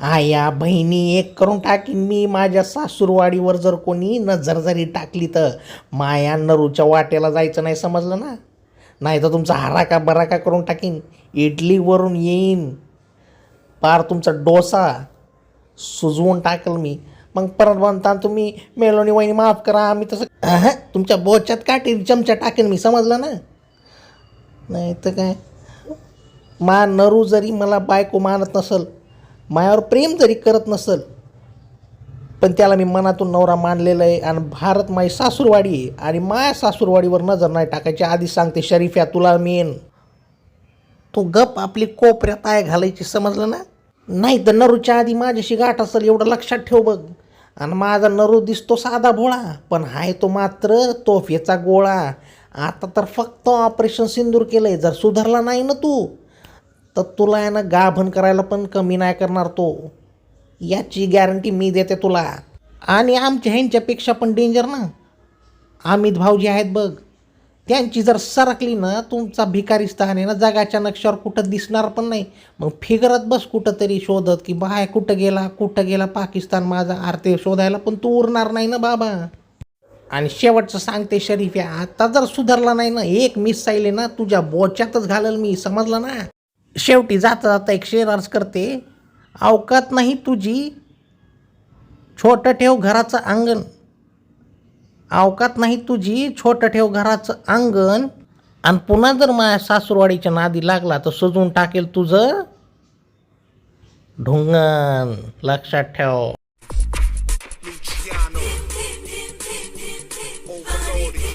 आया बहिणी एक करून टाकीन मी माझ्या सासूरवाडीवर जर कोणी नजर जरी टाकली तर. माया नरूच्या वाट्याला जायचं नाही समजलं ना? नाही तर तुमचा हराका बराका करून टाकीन. इडलीवरून येईन. पार तुमचा डोसा. सुजवून टाकल मी. मग परत म्हणता तुम्ही मेलोनी वहिनी माफ करा आम्ही तसं तुमच्या बोच्यात काटेरी चमचा टाकेन मी समजलं ना? नाही तर काय? मा नरू जरी मला बायको मानत नसल मायावर प्रेम जरी करत नसल पण त्याला मी मनातून नवरा मानलेला आहे आणि भारत माझी सासूरवाडी आहे आणि माया सासूरवाडीवर नजर नाही टाकायची. आधी सांगते शरीफ्या तुला मेन. तू गप आपली कोपऱ्यात पाय घालायची समजलं ना? नाही तर नरूच्या आधी माझ्याशी गाठ असेल एवढं लक्षात ठेव बघ. आणि माझा नरू दिसतो साधा भोळा पण हाय तो मात्र तोफेचा गोळा. आता तर फक्त ऑपरेशन सिंदूर केलं आहे जर सुधारला नाही ना तू. तर तुला आहे ना गाभण करायला पण कमी नाही करणार तो. याची गॅरंटी मी देते तुला. आणि आमच्या ह्यांच्यापेक्षा पण डेंजर ना. अमित भाऊजी आहेत बघ. त्यांची जर सरकली ना तुमचा भिकारी स्थान आहे ना जगाच्या नक्षावर कुठं दिसणार पण नाही. मग फिगरत बस कुठं तरी शोधत की बाय कुठं गेला? कुठं गेला पाकिस्तान माझा? आरते शोधायला पण तू उरणार नाही ना बाबा. आणि शेवटचं सांगते शरीफ या आता जर सुधारला नाही ना एक मिस आहे ना तुझ्या बोच्यातच घालल मी. समजलं ना? शेवटी जाता जाता एक शेर अर्ज करते अवकात नाही तुझी छोटं ठेव घराचं अंगण. अवकात नाही तुझी छोटं ठेव घराचं अंगण. आणि पुन्हा जर माझ्या सासूरवाडीच्या नादी लागला तर सजवून टाकेल तुझं ढुंगण. लक्षात ठेव.